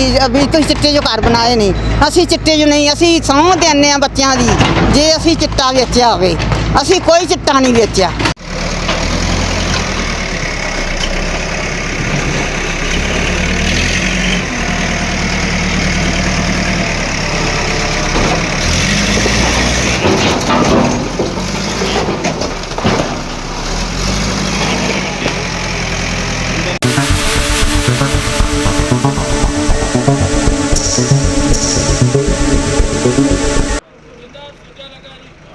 ਵੀ ਵੀ ਤੁਸੀਂ ਚਿੱਟੇ ਜੋ ਘਰ ਬਣਾਏ ਨਹੀਂ ਅਸੀਂ ਚਿੱਟੇ ਜੋ ਨਹੀਂ, ਅਸੀਂ ਸਹੁੰ ਦਿੰਦੇ ਆ ਬੱਚਿਆਂ ਦੀ। ਜੇ ਅਸੀਂ ਚਿੱਟਾ ਵੇਚਿਆ ਹੋਵੇ, ਅਸੀਂ ਕੋਈ ਚਿੱਟਾ ਨਹੀਂ ਵੇਚਿਆ।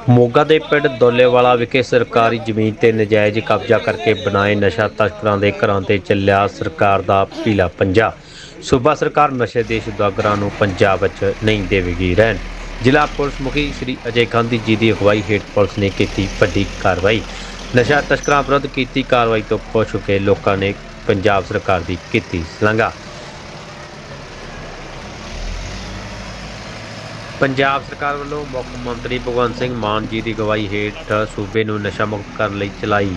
ਮੋਗਾ ਦੇ ਪਿੰਡ ਦੋਲੇਵਾਲਾ ਵਿਖੇ ਸਰਕਾਰੀ ਜ਼ਮੀਨ ਤੇ ਨਜਾਇਜ਼ ਕਬਜ਼ਾ ਕਰਕੇ ਬਣਾਏ ਨਸ਼ਾ ਤਸਕਰਾਂ ਦੇ ਘਰਾਂ ਤੇ ਚੱਲਿਆ ਸਰਕਾਰ ਦਾ ਪੀਲਾ ਪੰਜਾ। ਸੂਬਾ ਸਰਕਾਰ ਨਸ਼ੇ ਦੇ ਸੁਦਾਗਰਾਂ ਨੂੰ ਪੰਜਾਬ ਵਿੱਚ ਨਹੀਂ ਦੇਵੇਗੀ ਰਹਿਣ। ਜ਼ਿਲ੍ਹਾ ਪੁਲਿਸ ਮੁਖੀ ਸ੍ਰੀ ਅਜੇ ਗਾਂਧੀ ਜੀ ਦੀ ਅਗਵਾਈ ਹੇਠ ਪੁਲਿਸ ਨੇ ਕੀਤੀ ਵੱਡੀ ਕਾਰਵਾਈ। ਨਸ਼ਾ ਤਸਕਰਾਂ ਵਿਰੁੱਧ ਕੀਤੀ ਕਾਰਵਾਈ ਤੋਂ ਪੁੱਛ ਕੇ ਲੋਕਾਂ ਨੇ ਪੰਜਾਬ ਸਰਕਾਰ ਦੀ ਕੀਤੀ ਸ਼ਲਾਘਾ। ਪੰਜਾਬ ਸਰਕਾਰ ਵੱਲੋਂ ਮੁੱਖ ਮੰਤਰੀ ਭਗਵੰਤ ਸਿੰਘ ਮਾਨ ਜੀ ਦੀ ਅਗਵਾਈ ਹੇਠ ਸੂਬੇ ਨੂੰ ਨਸ਼ਾ ਮੁਕਤ ਕਰਨ ਲਈ ਚਲਾਈ।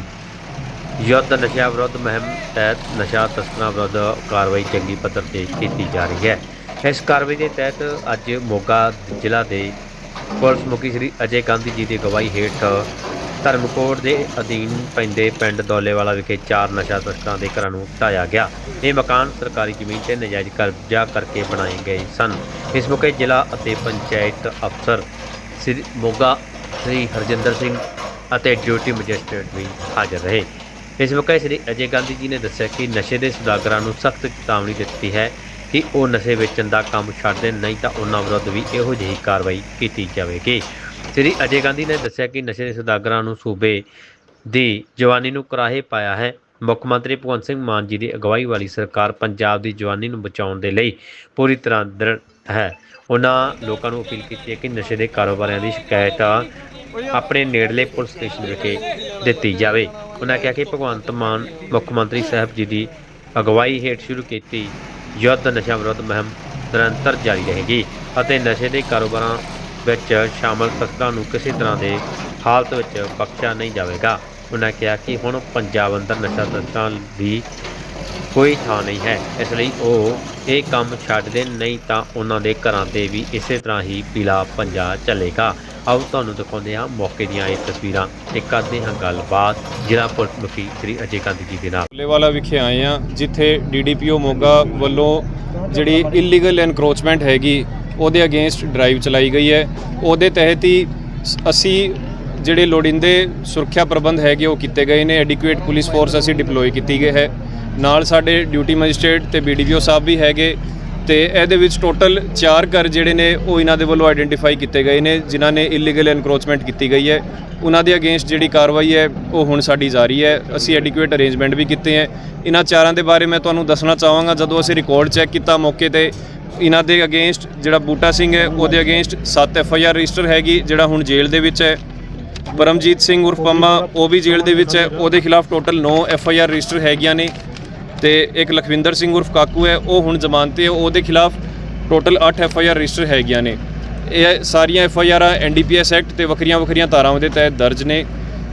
ਯੁੱਧ ਨਸ਼ਾ ਵਿਰੁੱਧ ਮੁਹਿੰਮ ਤਹਿਤ ਨਸ਼ਾ ਤਸਕਰਾਂ ਵਿਰੁੱਧ ਕਾਰਵਾਈ ਚੰਗੀ ਪੱਧਰ ਤੇ ਕੀਤੀ ਜਾ ਰਹੀ ਹੈ। ਇਸ ਕਾਰਵਾਈ ਦੇ ਤਹਿਤ ਅੱਜ ਮੋਗਾ ਜ਼ਿਲ੍ਹਾ ਦੇ ਪੁਲਿਸ ਮੁਖੀ ਸ੍ਰੀ ਅਜੇ ਗਾਂਧੀ ਜੀ ਦੀ ਅਗਵਾਈ ਹੇਠ ਧਰਮਕੋਟ ਦੇ ਅਧੀਨ ਪੈਂਦੇ ਪਿੰਡ ਦੌਲੇਵਾਲਾ ਵਿਖੇ ਚਾਰ ਨਸ਼ਾ ਤਸਕਰਾਂ ਦੇ ਘਰਾਂ ਨੂੰ ਢਾਇਆ ਗਿਆ। ਇਹ ਮਕਾਨ ਸਰਕਾਰੀ ਜ਼ਮੀਨ ਤੇ ਨਜਾਇਜ਼ ਕਬਜ਼ਾ ਕਰਕੇ ਬਣਾਏ ਗਏ ਸਨ। ਇਸ ਮੌਕੇ ਜ਼ਿਲ੍ਹਾ ਅਤੇ ਪੰਚਾਇਤ ਅਫਸਰ ਸ੍ਰੀ ਮੋਗਾ ਸ੍ਰੀ ਹਰਜਿੰਦਰ ਸਿੰਘ ਅਤੇ ਡਿਊਟੀ ਮੈਜਿਸਟਰੇਟ ਵੀ ਹਾਜ਼ਰ ਰਹੇ। ਇਸ ਮੌਕੇ ਸ੍ਰੀ ਅਜੇ ਗਾਂਧੀ ਜੀ ਨੇ ਦੱਸਿਆ ਕਿ ਨਸ਼ੇ ਦੇ ਸੁਦਾਗਰਾਂ ਨੂੰ ਸਖਤ ਚੇਤਾਵਨੀ ਦਿੱਤੀ ਹੈ ਕਿ ਉਹ ਨਸ਼ੇ ਵੇਚਣ ਦਾ ਕੰਮ ਛੱਡ ਦੇਣ ਨਹੀਂ ਤਾਂ ਉਹਨਾਂ ਵਿਰੁੱਧ ਵੀ ਇਹੋ ਜਿਹੀ ਕਾਰਵਾਈ ਕੀਤੀ ਜਾਵੇਗੀ। ਸ੍ਰੀ ਅਜੇ ਗਾਂਧੀ ਨੇ ਦੱਸਿਆ ਕਿ ਨਸ਼ੇ ਦੇ ਸੌਦਾਗਰਾਂ ਨੂੰ ਸੂਬੇ ਦੀ ਜਵਾਨੀ ਨੂੰ ਕਰਾਹੇ ਪਾਇਆ ਹੈ। ਮੁੱਖ ਮੰਤਰੀ ਭਗਵੰਤ ਸਿੰਘ ਮਾਨ ਜੀ ਦੀ ਅਗਵਾਈ ਵਾਲੀ ਸਰਕਾਰ ਪੰਜਾਬ ਦੀ ਜਵਾਨੀ ਨੂੰ ਬਚਾਉਣ ਦੇ ਲਈ ਪੂਰੀ ਤਰ੍ਹਾਂ ਦ੍ਰਿੜ ਹੈ। ਉਹਨਾਂ ਲੋਕਾਂ ਨੂੰ ਅਪੀਲ ਕੀਤੀ ਹੈ ਕਿ ਨਸ਼ੇ ਦੇ ਕਾਰੋਬਾਰੀਆਂ ਦੀ ਸ਼ਿਕਾਇਤ ਆਪਣੇ ਨੇੜਲੇ ਪੁਲਿਸ ਸਟੇਸ਼ਨ ਵਿਖੇ ਦਿੱਤੀ ਜਾਵੇ। ਉਹਨਾਂ ਕਿਹਾ ਕਿ ਭਗਵੰਤ ਮਾਨ, ਮੁੱਖ ਮੰਤਰੀ ਸਾਹਿਬ ਜੀ ਦੀ ਅਗਵਾਈ ਹੇਠ ਸ਼ੁਰੂ ਕੀਤੀ ਯੁੱਧ ਨਸ਼ਾ ਵਿਰੁੱਧ ਮੁਹਿੰਮ ਨਿਰੰਤਰ ਜਾਰੀ ਰਹੇਗੀ ਅਤੇ ਨਸ਼ੇ ਦੇ ਕਾਰੋਬਾਰਾਂ ਵਿੱਚ ਸ਼ਾਮਲ ਤਸਕਰਾਂ ਨੂੰ ਕਿਸੇ ਤਰ੍ਹਾਂ ਦੇ ਹਾਲਤ ਵਿੱਚ ਬਖਸ਼ਿਆ ਨਹੀਂ ਜਾਵੇਗਾ। ਉਹਨਾਂ ਕਿਹਾ ਕਿ ਹੁਣ ਪੰਜਾਬ ਅੰਦਰ ਨਸ਼ਾ ਤਸਕਰਾਂ ਦੀ ਕੋਈ ਥਾਂ ਨਹੀਂ ਹੈ। ਇਸ ਲਈ ਉਹ ਇਹ ਕੰਮ ਛੱਡ ਦੇਣ ਨਹੀਂ ਤਾਂ ਉਹਨਾਂ ਦੇ ਘਰਾਂ ਤੇ ਵੀ ਇਸੇ ਤਰ੍ਹਾਂ ਹੀ ਪੀਲਾ ਪੰਜਾ ਚੱਲੇਗਾ। ਆਓ ਤੁਹਾਨੂੰ ਦਿਖਾਉਂਦੇ ਹਾਂ ਮੌਕੇ ਦੀਆਂ ਇਹ ਤਸਵੀਰਾਂ। ਤੇ ਕਰਦੇ ਹਾਂ ਗੱਲਬਾਤ। ਜ਼ਿਲ੍ਹਾ ਪੁਲਿਸ ਮੁਖੀ ਸ੍ਰੀ ਅਜੇ ਗਾਂਧੀ ਜੀ ਦੇ ਨਾਲ। ਵਾਲਾ ਵਿਖੇ ਆਏ ਆ ਜਿੱਥੇ ਡੀਡੀਪੀਓ ਮੋਗਾ ਵੱਲੋਂ ਜਿਹੜੀ ਇਲੀਗਲ ਐਨਕਰੋਚਮੈਂਟ ਹੈਗੀ ਉਹਦੇ ਅਗੇਂਸਟ ਡਰਾਈਵ ਚਲਾਈ ਗਈ ਹੈ। ਉਹਦੇ ਤਹਿਤ ਹੀ ਸ- ਅਸੀਂ ਜਿਹੜੇ ਲੋੜਿੰਦੇ ਸੁਰੱਖਿਆ ਪ੍ਰਬੰਧ ਹੈਗੇ ਉਹ ਕੀਤੇ ਗਏ ਨੇ। ਐਡਿਕੁਏਟ ਪੁਲਿਸ ਫੋਰਸ ਅਸੀਂ ਡਿਪਲੋਏ ਕੀਤੀ ਗਈ ਹੈ। ਨਾਲ ਸਾਡੇ ਡਿਊਟੀ ਮੈਜਿਸਟ੍ਰੇਟ ਤੇ ਬੀਡੀਪੀਓ ਸਾਹਿਬ ਵੀ ਹੈਗੇ। ਤੇ ਇਹਦੇ ਵਿੱਚ ਟੋਟਲ 4 ਘਰ ਜਿਹੜੇ ਨੇ ਉਹ ਇਹਨਾਂ ਦੇ ਵੱਲੋਂ ਆਈਡੈਂਟੀਫਾਈ ਕੀਤੇ ਗਏ ਨੇ, ਜਿਨ੍ਹਾਂ ਨੇ ਇਲੀਗਲ ਐਨਕਰੋਚਮੈਂਟ ਕੀਤੀ ਗਈ ਹੈ। ਉਹਨਾਂ ਦੇ ਅਗੇਂਸਟ ਜਿਹੜੀ ਕਾਰਵਾਈ ਹੈ, ਉਹ ਹੁਣ ਸਾਡੀ ਜਾਰੀ ਹੈ। ਅਸੀਂ ਐਡਿਕੁਏਟ ਅਰੇਂਜਮੈਂਟ ਵੀ ਕੀਤੇ ਹੈ। ਇਹਨਾਂ ਚਾਰਾਂ ਦੇ ਬਾਰੇ ਮੈਂ ਤੁਹਾਨੂੰ ਦੱਸਣਾ ਚਾਹਾਂਗਾ। ਜਦੋਂ ਅਸੀਂ ਰਿਕਾਰਡ ਚੈੱਕ ਕੀਤਾ ਮੌਕੇ ਤੇ, ਇਹਨਾਂ ਦੇ ਅਗੇਂਸਟ ਜਿਹੜਾ ਬੂਟਾ ਸਿੰਘ ਹੈ, ਉਹਦੇ against 7 F I R register ਹੈਗੀ, ਜਿਹੜਾ ਹੁਣ ਜੇਲ੍ਹ ਦੇ ਵਿੱਚ ਹੈ। ਪਰਮਜੀਤ ਸਿੰਘ ਉਰਫ ਪੰਮਾ, ਉਹ ਵੀ ਜੇਲ੍ਹ ਦੇ ਵਿੱਚ ਹੈ। ਉਹਦੇ ਖਿਲਾਫ total 9 F I R register ਹੈਗੀਆਂ ਨੇ। ਤੇ ਇੱਕ ਲਖਵਿੰਦਰ ਸਿੰਘ ਉਰਫ ਕਾਕੂ ਹੈ, ਉਹ ਹੁਣ ਜ਼ਮਾਨਤ ਤੇ ਹੈ, ਉਹਦੇ ਖਿਲਾਫ total 8 F I R register ਹੈਗੀਆਂ ਨੇ। ਇਹ ਸਾਰੀਆਂ F I ਆਰਾਂ N D P S act ਤੇ ਵੱਖਰੀਆਂ ਵੱਖਰੀਆਂ ਧਾਰਾਵਾਂ ਦੇ ਤਹਿਤ ਦਰਜ ਨੇ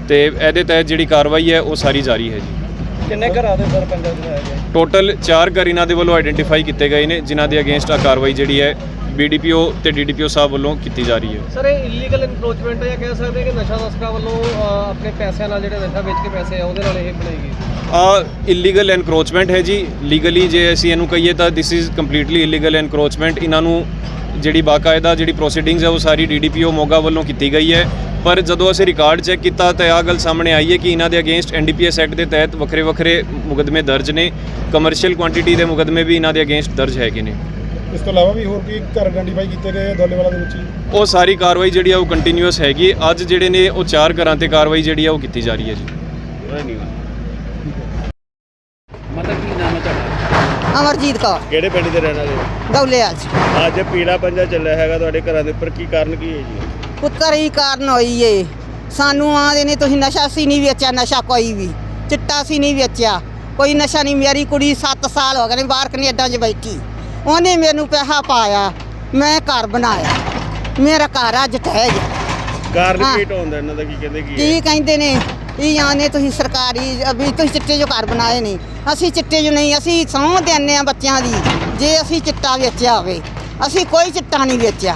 ਤੇ ਇਹਦੇ ਤਹਿਤ ਜਿਹੜੀ ਕਾਰਵਾਈ ਹੈ, ਉਹ ਸਾਰੀ ਜਾਰੀ ਹੈ ਜੀ। ਕਿੰਨੇ ਘਰਾਂ ਦੇ ਸਰ ਪੰਜਾਬ ਦੇ ਹੈਗੇ? ਟੋਟਲ 4 ਘਰ ਇਹਨਾਂ ਦੇ ਵੱਲੋਂ ਆਇਡੈਂਟੀਫਾਈ ਕੀਤੇ ਗਏ ਨੇ ਜਿਨ੍ਹਾਂ ਦੇ ਅਗੇਂਸਟ ਆ ਕਾਰਵਾਈ ਜਿਹੜੀ ਹੈ ਬੀਡੀਪੀਓ ਤੇ ਡੀਡੀਪੀਓ ਸਾਹਿਬ ਵੱਲੋਂ ਕੀਤੀ ਜਾ ਰਹੀ ਹੈ। ਸਰ ਇਹ ਇਲੀਗਲ ਇਨਕਰੋਚਮੈਂਟ ਹੈ ਜਾਂ ਕਹਿ ਸਕਦੇ ਕਿ ਨਸ਼ਾ ਤਸਕਰਾਂ ਵੱਲੋਂ ਆਪਣੇ ਪੈਸਿਆਂ ਨਾਲ ਜਿਹੜੇ ਨਸ਼ਾ ਵੇਚ ਕੇ ਪੈਸੇ ਆ ਉਹਦੇ ਨਾਲ ਇਹ ਬਣਾਈ ਗਈ? ਆ ਇਲੀਗਲ ਐਨਕਰੋਚਮੈਂਟ ਹੈ ਜੀ। ਲੀਗਲੀ ਜੇ ਅਸੀਂ ਇਹਨੂੰ ਕਹੀਏ ਤਾਂ this is completely illegal encroachment ਇਹਨਾਂ ਨੂੰ ਜਿਹੜੀ ਬਾਕਾਇਦਾ ਜਿਹੜੀ ਪ੍ਰੋਸੀਡਿੰਗਸ ਹੈ ਉਹ ਸਾਰੀ ਡੀਡੀਪੀਓ ਮੋਗਾ ਵੱਲੋਂ ਕੀਤੀ ਗਈ ਹੈ। ਪਰ ਜਦੋਂ ਅਸੀਂ ਰਿਕਾਰਡ ਚੈੱਕ ਕੀਤਾ ਤਾਂ ਆਹ ਗੱਲ ਸਾਹਮਣੇ ਆਈ ਹੈ ਕਿ ਇਹਨਾਂ ਦੇ ਅਗੇਂਸਟ ਐਨਡੀਪੀਐਸ ਐਕਟ ਦੇ ਤਹਿਤ ਵੱਖਰੇ ਵੱਖਰੇ ਮੁਕਦਮੇ ਦਰਜ ਨੇ ਕਮਰਸ਼ੀਅਲ ਕੁਆਂਟੀਟੀ ਦੇ ਮੁਕਦਮੇ ਵੀ ਇਹਨਾਂ ਦੇ ਅਗੇਂਸਟ ਦਰਜ ਹੈਗੇ ਨੇ। ਇਸ ਤੋਂ ਇਲਾਵਾ ਵੀ ਹੋਰ ਕੀ ਘਰ ਆਇਡੈਂਟੀਫਾਈ ਕੀਤੇ ਗਏ ਆ ਦੋਲੇਵਾਲਾ ਦੇ ਵਿੱਚ? ਹੀ ਉਹ ਸਾਰੀ ਕਾਰਵਾਈ ਜਿਹੜੀ ਆ ਉਹ ਕੰਟੀਨਿਊਸ ਹੈਗੀ ਅੱਜ ਜਿਹੜੇ ਨੇ ਉਹ ਚਾਰ ਘਰਾਂ ਤੇ ਕਾਰਵਾਈ ਜਿਹੜੀ ਆ ਉਹ ਕੀਤੀ ਜਾ ਰਹੀ ਹੈ ਜੀ। ਮਤਲਬ ਕੀ ਨਾਮ ਹੈ ਤੁਹਾਡਾ? ਅਮਰਜੀਤ ਕੌਰ। ਕਿਹੜੇ ਪਿੰਡ ਦੇ ਰਹਿਣ ਵਾਲੇ ਹੋ? ਦੌਲੇ ਅੱਜ ਅੱਜ ਪੀਲਾ ਪੰਜਾ ਚੱਲਿਆ ਹੈਗਾ ਤੁਹਾਡੇ ਘਰਾਂ ਦੇ ਉੱਪਰ। ਕੀ ਕਾਰਨ ਕੀ ਹੈ ਜੀ? ਪੁੱਤਰ ਹੀ ਕਾਰਨ ਹੋਈ ਏ। ਸਾਨੂੰ ਆਂਦੇ ਨੇ ਤੁਸੀਂ ਨਸ਼ਾ ਸੀ ਨਹੀਂ ਵੇਚਿਆ ਨਸ਼ਾ ਕੋਈ ਵੀ। ਚਿੱਟਾ ਸੀ ਨਹੀਂ ਵੇਚਿਆ। ਕੋਈ ਨਸ਼ਾ ਨਹੀਂ। ਮੇਰੀ ਕੁੜੀ 7 ਸਾਲ ਹੋ ਗਏ ਨੇ ਬਾਹਰ ਕੈਨੇਡਾ 'ਚ ਬੈਠੀ। ਉਹਨੇ ਮੈਨੂੰ ਪੈਸਾ ਪਾਇਆ। ਮੈਂ ਘਰ ਬਣਾਇਆ। ਮੇਰਾ ਘਰ ਅੱਜ ਠਹਿ ਗਿਆ। ਕਾਰਨ। ਕੀ ਢੋਂਦਾ ਇਹਨਾਂ ਦਾ ਕੀ ਕਹਿੰਦੇ ਕੀ ਕੀ ਕਹਿੰਦੇ ਨੇ? ਇਹ ਆਨੇ ਤੁਸੀਂ ਸਰਕਾਰੀ ਵੀ ਤੁਸੀਂ ਚਿੱਟੇ ਜੋ ਘਰ ਬਣਾਏ ਨਹੀਂ ਅਸੀਂ ਚਿੱਟੇ ਜੋ ਨਹੀਂ ਅਸੀਂ ਸਹੁੰ ਦਿੰਦੇ ਆ ਬੱਚਿਆਂ ਦੀ। ਜੇ ਅਸੀਂ ਚਿੱਟਾ ਵੇਚਿਆ ਹੋਵੇ ਅਸੀਂ ਕੋਈ ਚਿੱਟਾ ਨਹੀਂ ਵੇਚਿਆ।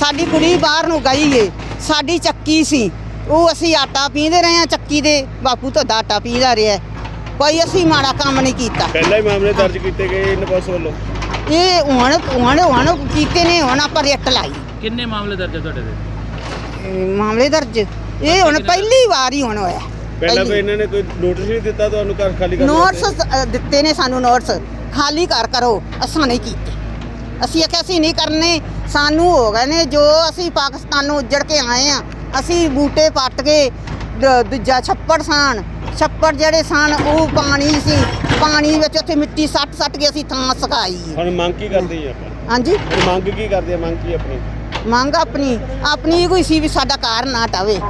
ਸਾਡੀ ਕੁੜੀ ਬਾਹਰ ਨੂੰ ਗਈ ਏ ਸਾਡੀ ਚੱਕੀ ਸੀ। ਉਹ ਅਸੀਂ ਆਟਾ ਪੀਂਦੇ ਰਹੇ ਆ ਚੱਕੀ ਦੇ ਬਾਪੂ ਤੋਂ ਆਟਾ ਪੀਦਾ ਰਿਹਾ। ਕੋਈ ਅਸੀਂ ਮਾੜਾ ਕੰਮ ਨਹੀਂ ਕੀਤਾ। ਪਹਿਲਾਂ ਹੀ ਮਾਮਲੇ ਦਰਜ ਕੀਤੇ ਗਏ ਇਨ ਪੁਲਿਸ ਵੱਲੋਂ। ਇਹ ਹੁਣ ਹੁਣ ਹੁਣ ਕੀਤੇ ਨੇ ਹੁਣ ਆਪਾਂ ਰੇਟ ਲਾਈ। ਕਿੰਨੇ ਮਾਮਲੇ ਦਰਜ ਤੁਹਾਡੇ ਤੇ ਇਹ ਮਾਮਲੇ ਦਰਜ ਇਹ ਹੁਣ ਪਹਿਲੀ ਵਾਰ ਹੀ ਹੁਣ ਹੋਇਆ। ਪਹਿਲਾਂ ਕੋਈ। ਇਹਨਾਂ ਨੇ ਕੋਈ ਨੋਟਿਸ ਨਹੀਂ ਦਿੱਤਾ ਤੁਹਾਨੂੰ ਘਰ ਖਾਲੀ ਕਰਨ ਨੋਟਸ? ਅ, ਦਿੱਤੇ ਨੇ ਸਾਨੂੰ ਨੋਟਸ ਖਾਲੀ ਘਰ ਕਰੋ ਅਸਾਂ ਨਹੀਂ ਕੀਤੇ। ਅਸੀਂ ਆਖਿਆ ਅਸੀਂ ਨਹੀਂ ਕਰਨੇ ਸਾਨੂੰ ਹੋ ਗਏ ਨੇ ਜੋ ਅਸੀਂ ਪਾਕਿਸਤਾਨ ਨੂੰ ਉੱਜੜ ਕੇ ਆਏ ਆ। ਅਸੀਂ ਬੂਟੇ ਪੱਟ ਕੇ ਦ- ਦੂਜਾ ਛੱਪੜ ਸਾਨ ਛੱਪੜ ਜਿਹੜੇ ਸਨ ਉਹ ਪਾਣੀ ਸੀ। ਪਾਣੀ ਵਿੱਚ ਉੱਥੇ ਮਿੱਟੀ ਸੱਟ ਸੱਟ ਕੇ ਅਸੀਂ ਥਾਂ ਸੁਕਾਈ। ਹੈ। ਹੁਣ ਮੰਗ ਕੀ ਕਰਦੇ ਆ ਆਪਾਂ? ਹਾਂਜੀ? ਹੁਣ ਮੰਗ ਕੀ ਕਰਦੇ ਆ? ਮੰਗ ਕੀ ਆਪਣੀ? ਮੰਗ ਆਪਣੀ ਆਪਣੀ ਕੋਈ ਸੀ ਵੀ ਸਾਡਾ ਘਰ ਨਾ ਟਾਵੇ।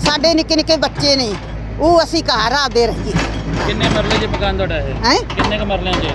ਸਾਡੇ ਨਿੱਕੇ ਨਿੱਕੇ ਬੱਚੇ ਨੇ। ਉਹ ਅਸੀਂ ਘਰ ਆਪਦੇ ਰਹੀਏ। ਕਿੰਨੇ ਮਰਲੇ 'ਚ ਮਕਾਨ ਤੁਹਾਡਾ ਇਹ? ਹੈ? ਕਿੰਨੇ ਕ ਮਰਲਿਆਂ 'ਚ? ਹੈ?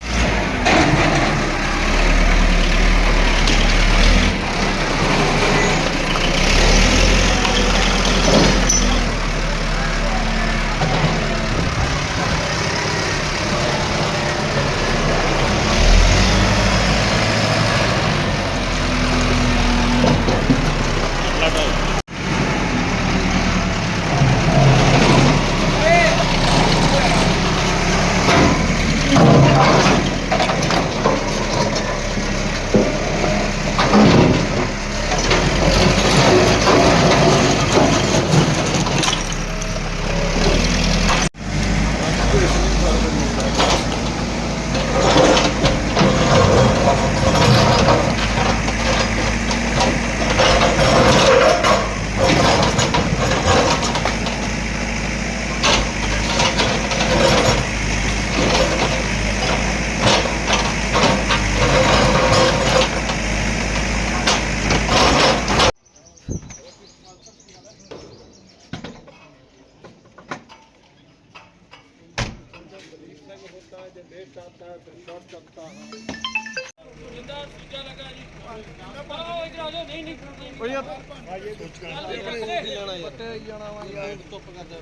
ਹੀ ਜਾਣਾ ਯਾਰ ਪੱਟੇ ਹੀ ਜਾਣਾ ਵਾ ਯਾਰ ਧੁੱਪ ਕਰਦਾ